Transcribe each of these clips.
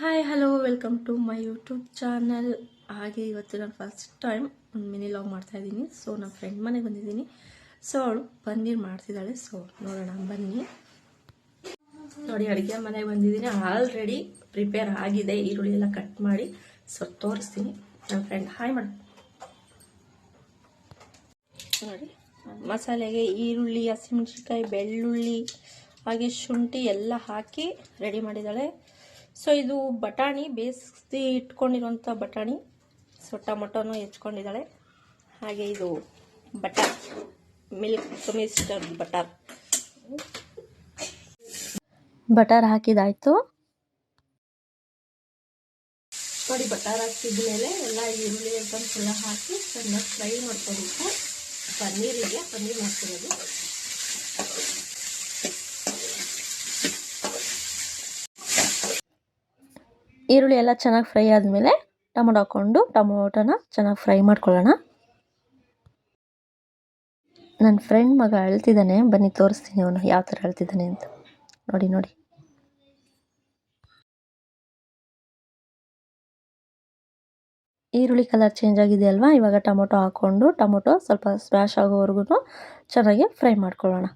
Hi hello welcome to my YouTube channel ಹಾಗೆ ಇವತ್ತು ನಾನು ಫಸ್ಟ್ ಟೈಮ್ ಒಂದು ಮಿನಿ ಲಾಗ್ ಮಾಡ್ತಾ ಇದ್ದೀನಿ. ಸೊ ನಮ್ಮ ಫ್ರೆಂಡ್ ಮನೆಗೆ ಬಂದಿದ್ದೀನಿ. ಸೊ ಅವಳು ಪನ್ನೀರ್ ಮಾಡ್ತಿದ್ದಾಳೆ. ಸೊ ನೋಡೋಣ, ಬನ್ನಿ. ನೋಡಿ, ಅಡುಗೆ ಮನೆಗೆ ಬಂದಿದ್ದೀನಿ. ಆಲ್ರೆಡಿ ಪ್ರಿಪೇರ್ ಆಗಿದೆ. ಈರುಳ್ಳಿ ಎಲ್ಲ ಕಟ್ ಮಾಡಿ ಸೊ ತೋರಿಸ್ತೀನಿ. ನನ್ನ ಫ್ರೆಂಡ್ ಹಾಯ್ ಮಾಡಿ ನೋಡಿ, ಮಸಾಲೆಗೆ ಈರುಳ್ಳಿ, ಹಸಿಮೆಣಸಿನ್ಕಾಯಿ, ಬೆಳ್ಳುಳ್ಳಿ, ಹಾಗೆ ಶುಂಠಿ ಎಲ್ಲ ಹಾಕಿ ರೆಡಿ ಮಾಡಿದ್ದಾಳೆ. ಸೊ ಇದು ಬಟಾಣಿ ಬೇಯಿಸಿ ಇಟ್ಕೊಂಡಿರುವಂಥ ಬಟಾಣಿ. ಸೊ ಟೊಮೊಟೊನೂ ಹೆಚ್ಕೊಂಡಿದ್ದಾಳೆ. ಹಾಗೆ ಇದು buttermilk, mister butter. Butter ಹಾಕಿದಾಯ್ತು. ನೋಡಿ, ಬಟರ್ ಹಾಕಿದ್ಮೇಲೆ ಎಲ್ಲ ಈರುಳ್ಳಿ ಐಟಮ್ಸ್ ಎಲ್ಲ ಹಾಕಿ ಚೆನ್ನಾಗಿ ಫ್ರೈ ಮಾಡ್ಕೋಬೇಕು. ಪನ್ನೀರಿಗೆ, ಪನ್ನೀರ್ ಮಾಡ್ತಿರೋದು ಈರುಳ್ಳಿ ಎಲ್ಲ ಚೆನ್ನಾಗಿ ಫ್ರೈ ಆದಮೇಲೆ ಟೊಮೊಟೊ ಹಾಕ್ಕೊಂಡು ಟೊಮೊಟೊನ ಚೆನ್ನಾಗಿ ಫ್ರೈ ಮಾಡ್ಕೊಳ್ಳೋಣ. ನನ್ನ ಫ್ರೆಂಡ್ ಮಗ ಅಳ್ತಿದ್ದಾನೆ ಬನ್ನಿ ತೋರಿಸ್ತೀನಿ ಅವನು ಯಾವ ಥರ ಅಳ್ತಿದ್ದಾನೆ ಅಂತ. ನೋಡಿ ನೋಡಿ. ಈರುಳ್ಳಿ ಕಲರ್ ಚೇಂಜ್ ಆಗಿದೆ ಅಲ್ವಾ? ಇವಾಗ ಟೊಮೊಟೊ ಹಾಕ್ಕೊಂಡು ಟೊಮೊಟೊ ಸ್ವಲ್ಪ ಸ್ಪ್ಯಾಶ್ ಆಗೋವರೆಗೂ ಚೆನ್ನಾಗಿ ಫ್ರೈ ಮಾಡ್ಕೊಳ್ಳೋಣ.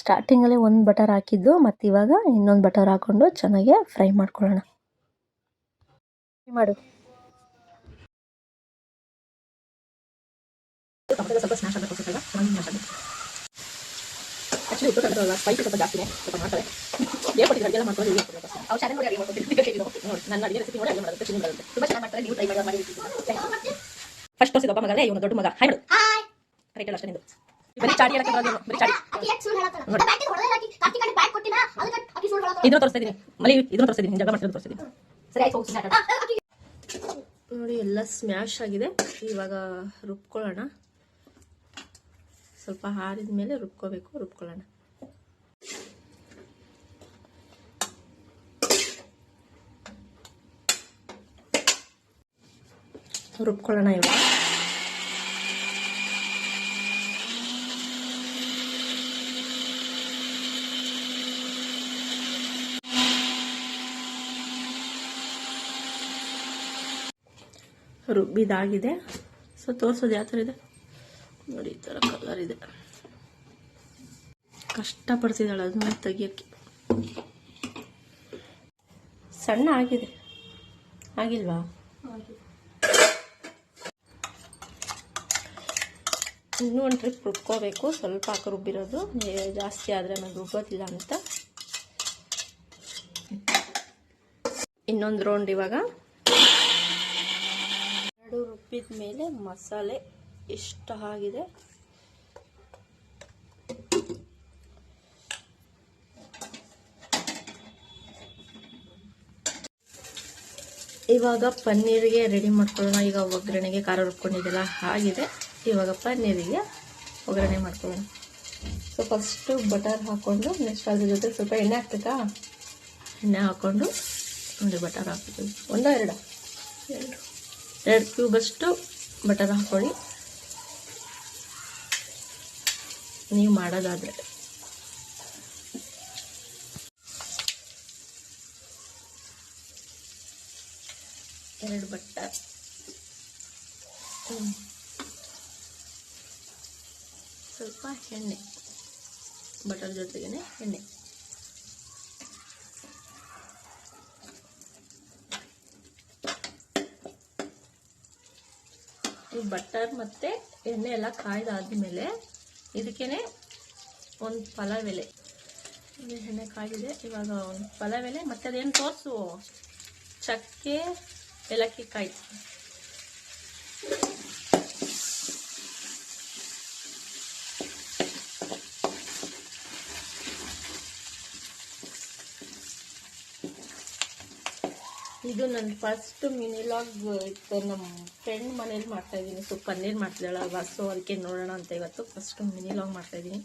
ಸ್ಟಾರ್ಟಿಂಗಲ್ಲೇ ಒಂದು ಬಟರ್ ಹಾಕಿದ್ದು ಮತ್ತು ಇವಾಗ ಇನ್ನೊಂದು ಬಟರ್ ಹಾಕ್ಕೊಂಡು ಚೆನ್ನಾಗಿ ಫ್ರೈ ಮಾಡ್ಕೊಳ್ಳೋಣ. ಮಾಡು. ಸ್ವಲ್ಪ ಸ್ನಾಶ್ ಅಂತ ಸ್ವಲ್ಪ ಚೆನ್ನಾಗಿ ಸ್ಮ್ಯಾಶ್ ಆಗಬೇಕು ಆ್ಯಕ್ಚುಲಿ ಉಪ್ಪು ಕಟ್ಟಲ್ಲ ಸ್ಪೈಸಿ ಸ್ವಲ್ಪ ಜಾಸ್ತಿನೇ ಸ್ವಲ್ಪ ಮಾಡ್ತಾರೆ. ಹೇಳ್ಕೊಟ್ಟಿದ್ದು ಅಡುಗೆ ಮಾಡ್ಕೊಂಡು ಹೇಳಿ ಅವ್ರು ಚಾನಲ್ ನೋಡಿ ಅಡುಗೆ ನೋಡಿ. ನನ್ನ ಅಡುಗೆ ರೆಸಿಪಿ ನೋಡಿ ಅಡುಗೆ ಮಾಡೋದು ಚಿನ್ನ ಬರುತ್ತೆ. ತುಂಬ ಚೆನ್ನಾಗಿ ಮಾಡ್ತಾರೆ. ನೀವು ಟ್ರೈ ಮಾಡಿ ಮಾಡಿ. ಫಸ್ಟ್ ತೋರಿಸಿದ ಒಬ್ಬ ಮಗಲೇ ಇವನು ದೊಡ್ಡ ಮಗ. ಹಾಯ್ ಮಾಡು. ರೈಟ್ ಅಷ್ಟೇ ನಿಂದು. ಬರೀ ಚಾಡಿ ಹೇಳಕ್ಕೆ ಬರೋದು ಬರೀ ಚಾಡಿ. ಇದನ್ನು ತೋರಿಸ್ತಾ ಇದ್ದೀನಿ ಮಲಿ ಇದನ್ನು ತೋರಿಸ್ತಾ ಇದ್ದೀನಿ ಜಗಳ ಮಾಡ್ತಿರೋದು ತೋರಿಸ್ತಾ ಇದ್ದೀನಿ ನೋಡಿ ಎಲ್ಲ ಸ್ಮ್ಯಾಶ್ ಆಗಿದೆ. ಇವಾಗ ರುಬ್ಕೊಳ್ಳೋಣ. ಸ್ವಲ್ಪ ಹಾರಿದ ಮೇಲೆ ರುಬ್ಕೋಬೇಕು. ರುಬ್ಕೊಳ್ಳೋಣ. ರುಬ್ಕೊಳ್ಳೋಣ ಇವಾಗ. ರುಬ್ಬಿದಾಗಿದೆ. ಸೊ, ತೋರಿಸೋದು ಯಾವ ಥರ ಇದೆ? ನೋಡಿ, ಈ ಥರ ಕಲರ್ ಇದೆ. ಕಷ್ಟಪಡ್ತಿದ್ದಾಳೆ ಅದನ್ನ ತೆಗಿಯೋಕ್ಕೆ. ಸಣ್ಣ ಆಗಿದೆ. ಆಗಿಲ್ವಾ? ಇನ್ನೂ ಒಂದು ಟ್ರಿಪ್ ರುಬ್ಕೋಬೇಕು ಸ್ವಲ್ಪ ಹಾಕಿ ರುಬ್ಬಿರೋದು. ಜಾಸ್ತಿ ಆದರೆ ನಾನು ರುಬ್ಬೋದಿಲ್ಲ ಅಂತ. ಇನ್ನೊಂದು ರೌಂಡ್ ಇವಾಗ. ಎರಡು ರುಬ್ಬಿದ ಮೇಲೆ ಮಸಾಲೆ ಎಷ್ಟು ಆಗಿದೆ ಇವಾಗ ಪನ್ನೀರಿಗೆ ರೆಡಿ ಮಾಡ್ಕೊಳ್ಳೋಣ. ಈಗ ಒಗ್ಗರಣೆಗೆ ಖಾರ ರುಬ್ಕೊಂಡಿದ್ದೆಲ್ಲ ಆಗಿದೆ. ಇವಾಗ ಪನ್ನೀರಿಗೆ ಒಗ್ಗರಣೆ ಮಾಡ್ಕೊಳ್ಳೋಣ. ಸೊ ಫಸ್ಟು ಬಟರ್ ಹಾಕ್ಕೊಂಡು ನೆಕ್ಸ್ಟ್ ಅದ್ರ ಜೊತೆ ಸ್ವಲ್ಪ ಎಣ್ಣೆ ಹಾಕ್ಬೇಕಾ? ಎಣ್ಣೆ ಹಾಕ್ಕೊಂಡು ಒಂದು ಬಟರ್ ಹಾಕ್ತೀವಿ ಒಂದೋ ಎರಡು? ಎರಡು. ಎರಡು ಕ್ಯೂಬಷ್ಟು ಬಟರ್ ಹಾಕ್ಕೊಳ್ಳಿ. ನೀವು ಮಾಡೋದಾದರೆ. ಎರಡು ಬಟರ್. ಸ್ವಲ್ಪ ಎಣ್ಣೆ ಬಟರ್ ಜೊತೆಗೇನೆ ಎಣ್ಣೆ. ಬಟರ್ ಮತ್ತು ಎಣ್ಣೆ ಎಲ್ಲ ಕಾಯ್ದಾದ್ಮೇಲೆ ಇದಕ್ಕೇನೆ ಒಂದು ಪಲಾವ್ ಎಲೆ ಎಣ್ಣೆ ಕಾಯ್ದಿದೆ. ಇವಾಗ ಒಂದು ಪಲಾವ್ ಎಲೆ ಮತ್ತು ಅದೇನು ತೋರಿಸು? ಚಕ್ಕೆ ಏಲಕ್ಕಿ ಕಾಯಿ ಇದು ನನ್ನ ಫಸ್ಟ್ ಮಿನಿ ಲಾಗ್ ಇತ್ತು. ನಮ್ಮ ಫ್ರೆಂಡ್ ಮನೇಲಿ ಮಾಡ್ತಾಯಿದ್ದೀನಿ ಸೊ ಪನ್ನೀರ್ ಮಾಡ್ತಿದ್ದಾಳಲ್ವ? ಸೊ ಅದಕ್ಕೆ ನೋಡೋಣ ಅಂತ ಇವತ್ತು ಫಸ್ಟ್ ಮಿನಿ ಲಾಗ್ ಮಾಡ್ತಾ ಇದ್ದೀನಿ.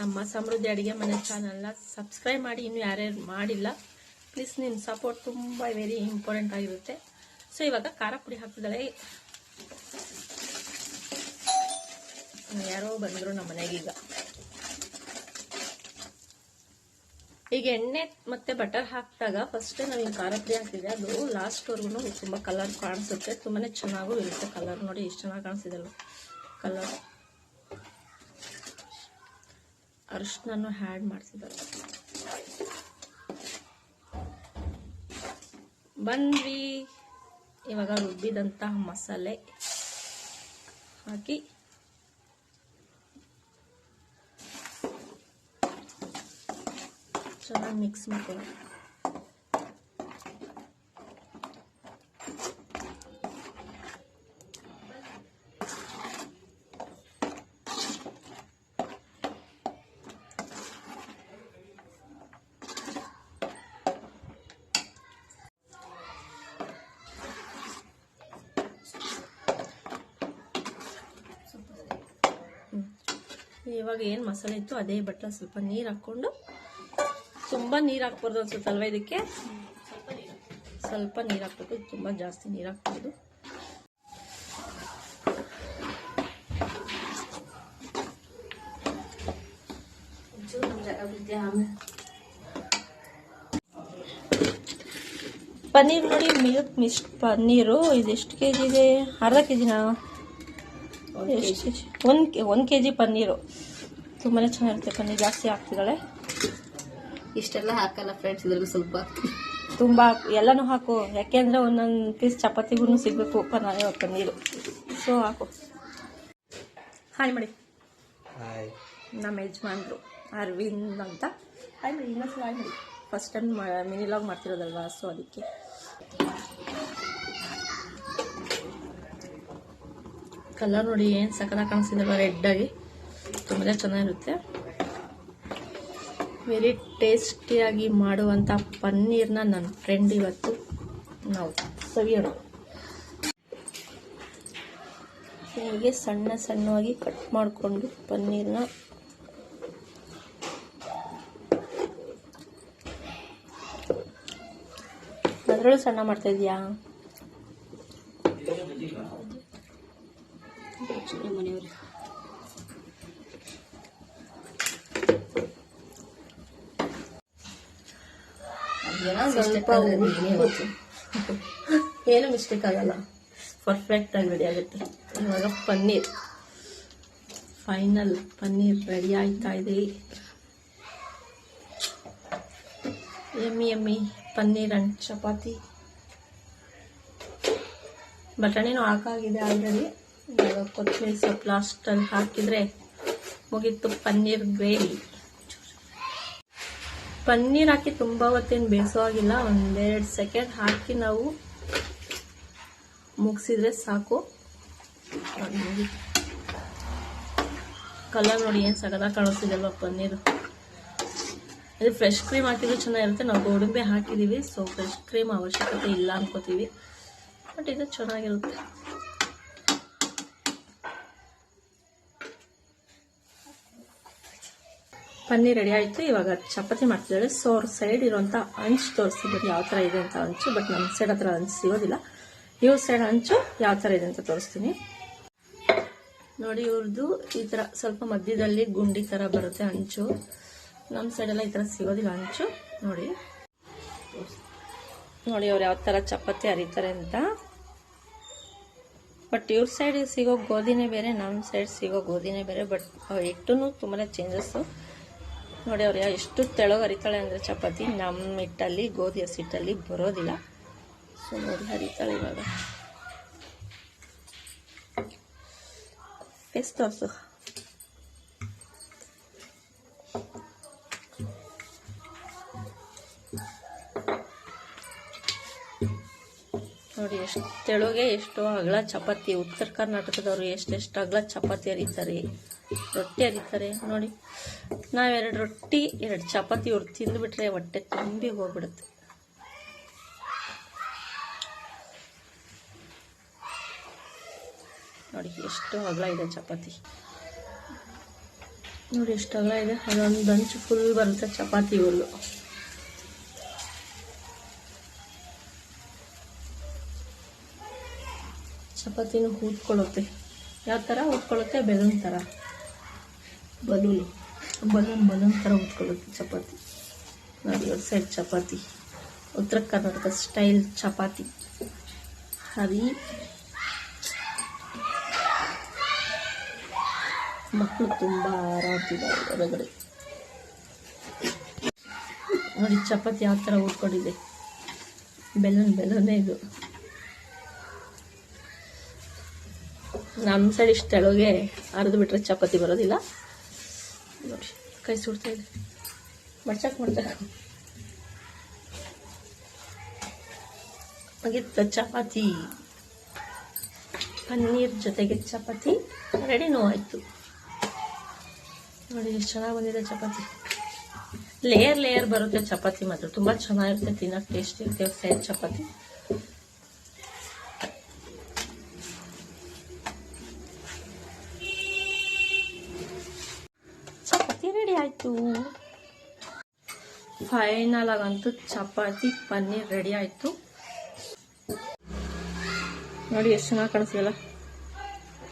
ನಮ್ಮ ಸಮೃದ್ಧಿ ಅಡುಗೆ ಮನೆ ಚಾನಲ್ನ ಸಬ್ಸ್ಕ್ರೈಬ್ ಮಾಡಿ. ಇನ್ನೂ ಯಾರ್ಯಾರು ಮಾಡಿಲ್ಲ ಪ್ಲೀಸ್ ನಿಮ್ಮ ಸಪೋರ್ಟ್ ತುಂಬ ವೆರಿ ಇಂಪಾರ್ಟೆಂಟ್ ಆಗಿರುತ್ತೆ. ಸೊ ಇವಾಗ ಖಾರ ಪುಡಿ ಹಾಕಿದಾಳೆ ಯಾರೋ ಬಂದರು ನಮ್ಮ ಮನೆಗೀಗ ಈಗ ಎಣ್ಣೆ ಮತ್ತೆ ಬಟರ್ ಹಾಕಿದಾಗ ಫಸ್ಟ್ ನಾನು ಖಾರ ಪುಡಿ ಹಾಕಿದೆ ಅದು ಲಾಸ್ಟ್ವರೆಗೂ ತುಂಬ ಕಲರ್ ಕಾಣಿಸುತ್ತೆ. ತುಂಬಾ ಚೆನ್ನಾಗೂ ಇರುತ್ತೆ ಕಲರ್ ನೋಡಿ ಎಷ್ಟು ಚೆನ್ನಾಗಿ ಕಾಣಿಸಿದಲ್ಲ ಕಲರ್ ಅರಿಶಿನ ಹ್ಯಾಡ್ ಮಾಡ್ತಿದ್ದಾರೆ ಬಂದ್ವಿ. ಇವಾಗ ರುಬ್ಬಿದಂತಹ ಮಸಾಲೆ ಹಾಕಿ ಚೆನ್ನಾಗಿ ಮಿಕ್ಸ್ ಮಾಡ್ಕೊಳ್ಳಿ. ಇವಾಗ ಏನು ಮಸಾಲೆ ಇತ್ತು ಅದೇ ಬಟ್ಲ ಸ್ವಲ್ಪ ನೀರು ಹಾಕ್ಕೊಂಡು ತುಂಬ ನೀರು ಹಾಕ್ಬಾರ್ದು ಅನ್ಸುತ್ತಲ್ವ ಇದಕ್ಕೆ? ಸ್ವಲ್ಪ ನೀರು ಹಾಕ್ಬೇಕು ತುಂಬ ಜಾಸ್ತಿ ನೀರು ಹಾಕ್ಬಾರ್ದು. ಪನ್ನೀರ್ ನೋಡಿ ಮಿಲ್ಕ್ ಮಿಸ್ಟ್ ಪನ್ನೀರು ಇದೆಷ್ಟು ಕೆ ಜಿ ಇದೆ? ಅರ್ಧ ಕೆ ಜಿನಾ ಎಷ್ಟು ಕೆ ಜಿ ಒಂದು ಒಂದು ಕೆ ಜಿ ಪನ್ನೀರು. ತುಂಬಾ ಚೆನ್ನಾಗಿರುತ್ತೆ ಪನ್ನೀರ್ ಜಾಸ್ತಿ ಹಾಕ್ತಿದ್ದಾಳೆ. ಇಷ್ಟೆಲ್ಲ ಹಾಕಲ್ಲ ಫ್ರೆಂಡ್ಸ್ ಇದ್ರಲ್ಲಿ ಸ್ವಲ್ಪ. ತುಂಬ ಎಲ್ಲನೂ ಹಾಕು. ಯಾಕೆಂದ್ರೆ ಒಂದೊಂದು ಪೀಸ್ ಚಪಾತಿಗೂ ಸಿಗಬೇಕು ಪನ್ನೀರು ಪನ್ನೀರು ಸೊ ಹಾಕು. ಹಾಯ್ ಮಾಡಿ. ಹಾಯ್ ನಮ್ಮ ಯಜಮಾನ್ರು ಅರವಿಂದ್ ಅಂತ. ಹಾಯ್ ಮಾಡಿ. ಇನ್ನೊಂದ್ಸಲ ಹಾಯ್ ಮಾಡಿ. ಫಸ್ಟ್ ಟೈಮ್ ಮಿನಿ ಲಾಗ್ ಮಾಡ್ತಿರೋದಲ್ವಾ? ಸೊ ಅದಕ್ಕೆ. ಕಲರ್ ನೋಡಿ ಏನು ಸಕಲ ಕಾಣಿಸ್ತಿದಲ್ವ ರೆಡ್ಡಾಗಿ ತುಂಬಾ ಚೆನ್ನಾಗಿರುತ್ತೆ. ವೆರಿ ಟೇಸ್ಟಿಯಾಗಿ ಮಾಡುವಂಥ ಪನ್ನೀರ್ನ ನನ್ನ ಫ್ರೆಂಡ್ ಇವತ್ತು ನಾವು ಸವಿಯೋಣ. ಹೀಗೆ ಸಣ್ಣ ಸಣ್ಣವಾಗಿ ಕಟ್ ಮಾಡಿಕೊಂಡು ಪನ್ನೀರ್ನ ಅದರಲ್ಲೂ ಸಣ್ಣ ಮಾಡ್ತಾ ಇದೆಯಾ? ಮನೆಯವರು. ಸ್ವಲ್ಪ. ಏನು ಮಿಸ್ಟೇಕ್ ಆಗಲ್ಲ. ಪರ್ಫೆಕ್ಟ್ ಆಗಿ ರೆಡಿ ಆಗುತ್ತೆ. ಇವಾಗ ಪನ್ನೀರ್. ಫೈನಲ್ ಪನ್ನೀರ್ ರೆಡಿ ಆಯ್ತಾ ಇದೆ. ಎಮ್ಮಿ ಎಮ್ಮಿ ಪನ್ನೀರ್ ಅಂಡ್ ಚಪಾತಿ. ಬಟಾಣಿನೂ ಹಾಕಾಗಿದೆ ಆಲ್ರೆಡಿ ಇವಾಗ ಕೊತ್ತಂಬರಿ ಸೊಪ್ಪು ಲಾಸ್ಟಲ್ಲಿ ಹಾಕಿದರೆ ಮುಗೀತು ಪನ್ನೀರ್ ಗ್ರೇವಿ ಪನ್ನೀರ್ ಹಾಕಿ ತುಂಬ ಹೊತ್ತೇನು ಬೇಯಿಸೋ ಆಗಿಲ್ಲ ಒಂದೆರಡು ಸೆಕೆಂಡ್ ಹಾಕಿ ನಾವು ಮುಗಿಸಿದ್ರೆ ಸಾಕು. ಕಲರ್ ನೋಡಿ ಏನು ಸಗದ ಕಾಣಿಸ್ತಿದಲ್ವ ಪನ್ನೀರು. ಇದು ಫ್ರೆಶ್ ಕ್ರೀಮ್ ಹಾಕಿದ್ರೆ ಚೆನ್ನಾಗಿರುತ್ತೆ. ನಾವು ಗೋಡಂಬಿ ಹಾಕಿದ್ದೀವಿ ಸೊ ಫ್ರೆಶ್ ಕ್ರೀಮ್ ಅವಶ್ಯಕತೆ ಇಲ್ಲ ಅನ್ಕೋತೀವಿ. ಬಟ್ ಇದು ಚೆನ್ನಾಗಿರುತ್ತೆ. ಪನ್ನೀರ್ ರೆಡಿ ಆಯಿತು. ಇವಾಗ ಚಪಾತಿ ಮಾಡ್ತಿದ್ದಾಳೆ ಸೊ ಅವ್ರ ಸೈಡ್ ಇರುವಂಥ ಅಂಚು ತೋರಿಸ್ತಿದ್ದಾರೆ ಯಾವ ಥರ ಇದೆ ಅಂತ ಅಂಚು, ಬಟ್ ನಮ್ಮ ಸೈಡ್ ಹತ್ರ ಅಂಚು ಸಿಗೋದಿಲ್ಲ. ಇವ್ರ ಸೈಡ್ ಅಂಚು ಯಾವ ಥರ ಇದೆ ಅಂತ ತೋರಿಸ್ತೀನಿ. ನೋಡಿ ಇವ್ರದ್ದು ಈ ಥರ ಸ್ವಲ್ಪ ಮಧ್ಯದಲ್ಲಿ ಗುಂಡಿ ಥರ ಬರುತ್ತೆ ಅಂಚು. ನಮ್ಮ ಸೈಡೆಲ್ಲ ಈ ಥರ ಸಿಗೋದಿಲ್ಲ ಅಂಚು. ನೋಡಿ. ನೋಡಿ, ಅವ್ರು ಯಾವ ಥರ ಚಪಾತಿ ಹರಿತಾರೆ ಅಂತ. ಬಟ್ ಇವ್ರ ಸೈಡ್ ಸಿಗೋ ಗೋಧಿನೇ ಬೇರೆ, ನಮ್ಮ ಸೈಡ್ ಸಿಗೋ ಗೋಧಿನೇ ಬೇರೆ. ಬಟ್ ಹಿಟ್ಟು ತುಂಬಾ ಚೇಂಜಸ್ಸು ನೋಡಿ ಅವ್ರು ಎಷ್ಟು ತೆಳಗೆ ಹರಿತಾಳೆ ಅಂದರೆ ಚಪಾತಿ. ನಮ್ಮ ಹಿಟ್ಟಲ್ಲಿ, ಗೋಧಿ ಹಸಿಟ್ಟಲ್ಲಿ ಬರೋದಿಲ್ಲ. ಸೊ ನೋಡಿ ಹರಿತಾಳೆ ಇವಾಗ. ಎಷ್ಟು ನೋಡಿ ಎಷ್ಟು ತೆಳುಗೆ ಎಷ್ಟು ಅಗಲ ಚಪಾತಿ. ಉತ್ತರ ಕರ್ನಾಟಕದವರು ಎಷ್ಟೆಷ್ಟು ಅಗಲ ಚಪಾತಿ ಹರಿತಾರೆ. ರೊಟ್ಟಿ ಅರಿತಾರೆ ನೋಡಿ. ನಾವೆರಡು ರೊಟ್ಟಿ, ಎರಡು ಚಪಾತಿ ಇವ್ರು ತಿಂದುಬಿಟ್ರೆ ಹೊಟ್ಟೆ ತುಂಬಿ ಹೋಗ್ಬಿಡುತ್ತೆ. ನೋಡಿ, ಎಷ್ಟು ಅಗಲ ಇದೆ ಚಪಾತಿ. ನೋಡಿ, ಎಷ್ಟು ಅಗಲ ಇದೆ. ಅದೊಂದು ಬಂಚು ಫುಲ್ ಬರುತ್ತೆ ಚಪಾತಿ ಹುಲ್ಲು ಚಪಾತಿನೂ ಊದ್ಕೊಳ್ಳುತ್ತೆ ಯಾವ ಥರ ಊದ್ಕೊಳ್ಳುತ್ತೆ ಬೆಲೂನ್ ಥರ ಬಲೂನ್. ಬಲೂನ್ ಬಲೂನ್ ಥರ ಊದ್ಕೊಳ್ಳುತ್ತೆ ಚಪಾತಿ. ಒಂದು ಸೈಡ್ ಚಪಾತಿ. ಉತ್ತರ ಕರ್ನಾಟಕ ಸ್ಟೈಲ್ ಚಪಾತಿ. ಹರಿ. ಮಕ್ಕಳು ತುಂಬ ಆರಾಡ್ತಿದ್ದಾರೆ ಹೊರಗಡೆ. ನೋಡಿ, ಚಪಾತಿ ಯಾವ ಥರ ಉಟ್ಕೊಂಡಿದೆ. ಬೆಲೂನ್ ಬೆಲ್ಲನೇ ಇದು. ನಮ್ಮ ಸೈಡ್ ಇಷ್ಟೊಳಗೆ ಅರ್ದು ಬಿಟ್ರೆ ಚಪಾತಿ ಬರೋದಿಲ್ಲ. ನೋಡಿ ಕೈ ಸುಡ್ತಾ ಇದೆ. ಮಡ್ಸಕ್ಕೆ ಮಾಡ್ತಾರೆ ಮುಗಿತ ಚಪಾತಿ. ಪನ್ನೀರ್ ಜೊತೆಗೆ ಚಪಾತಿ. ರೆಡಿನೂ ಆಯಿತು ನೋಡಿ ಎಷ್ಟು ಚೆನ್ನಾಗಿ ಬಂದಿದೆ ಚಪಾತಿ. ಲೇಯರ್ ಲೇಯರ್ ಬರುತ್ತೆ ಚಪಾತಿ ಮಾತ್ರ. ತುಂಬ ಚೆನ್ನಾಗಿರುತ್ತೆ ತಿನ್ನೋಕೆ ಟೇಸ್ಟ್ ಇರುತ್ತೆ ಸೈಡ್ ಚಪಾತಿ ರೆಡಿ ಆಯಿತು. ಫೈನಲ್ ಆಗಂತೂ ಚಪಾತಿ ಪನ್ನೀರ್ ರೆಡಿ ಆಯಿತು. ನೋಡಿ ಎಷ್ಟು ಚೆನ್ನಾಗಿ ಕಾಣಿಸಿದಲ್ಲ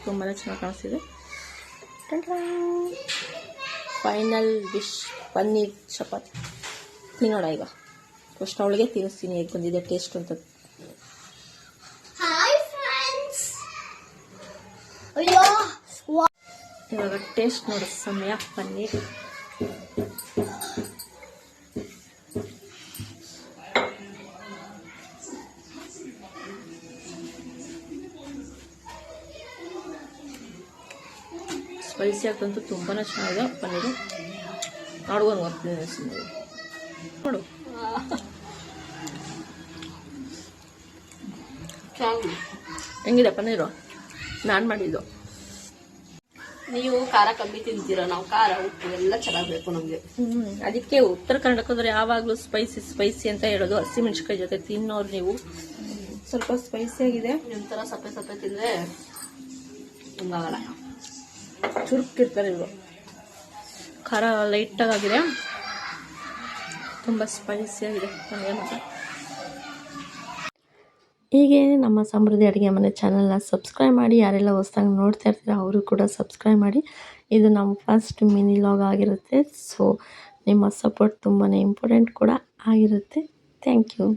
ತುಂಬಾ ಚೆನ್ನಾಗಿ ಕಾಣಿಸ್ತಿದೆ. Final dish paneer chapati. ತಿನ್ನೋಣ ಈಗ. ಫಸ್ಟ್ ಅವಳಿಗೆ ತಿನ್ನಿಸ್ತೀನಿ ಹೇಗೆ ಬಂದಿದೆ ಟೇಸ್ಟ್ ಅಂತ. ಇವಾಗ ಟೇಸ್ಟ್ ನೋಡೋ ಸಮಯ ಪನ್ನೀರ್. ಸ್ಪೈಸಿ ಆಗ್ತಂತೂ ತುಂಬಾ ಚೆನ್ನಾಗಿದೆ ಪನ್ನೀರು. ನೋಡ್ಕೊಂಡು ಬರ್ತೀನಿ ನೋಡು. ಹೆಂಗಿದೆ ಪನ್ನೀರು? ನಾನು ಮಾಡಿದ್ದು. ನೀವು ಖಾರ ಕಮ್ಮಿ ತಿಂತೀರ? ನಾವು ಖಾರ ಉಪ್ಪು ಎಲ್ಲ ಚೆನ್ನಾಗಿ ಬೇಕು ನಮಗೆ. ಹ್ಮ್. ಅದಕ್ಕೆ ಉತ್ತರ ಕರ್ನಾಟಕದವ್ರು ಯಾವಾಗಲೂ ಸ್ಪೈಸಿ ಸ್ಪೈಸಿ ಅಂತ ಹೇಳೋದು ಹಸಿಮೆಣಸಿನ್ಕಾಯಿ ಜೊತೆ ತಿನ್ನೋರು ನೀವು. ಸ್ವಲ್ಪ ಸ್ಪೈಸಿ ಆಗಿದೆ. ನಿಮ್ಮ ಥರ ಸಪ್ಪೆ ಸಪ್ಪೆ ತಿಂದರೆ ತುಂಬಾ ಚುರುಕಿರ್ತಾರೆ ಇವರು. ಖಾರ ಲೈಟಾಗಿ ಆಗಿದೆ. ತುಂಬ ಸ್ಪೈಸಿ ಆಗಿದೆ. ಅಂತ ಮಾತ್ರ. ಹೀಗೆ ನಮ್ಮ ಸಮೃದ್ಧಿ ಅಡುಗೆ ಮನೆ ಚಾನಲ್ನ ಸಬ್ಸ್ಕ್ರೈಬ್ ಮಾಡಿ, ಯಾರೆಲ್ಲ ಹೊಸ್ದಾಗಿ ನೋಡ್ತಾ ಇರ್ತೀರಾ ಅವರು ಕೂಡ ಸಬ್ಸ್ಕ್ರೈಬ್ ಮಾಡಿ. ಇದು ನಮ್ಮ ಫಸ್ಟ್ ಮಿನಿ ಲಾಗ್ ಆಗಿರುತ್ತೆ. ಸೊ ನಿಮ್ಮ ಸಪೋರ್ಟ್ ತುಂಬಾ ಇಂಪಾರ್ಟೆಂಟ್ ಕೂಡ ಆಗಿರುತ್ತೆ. Thank you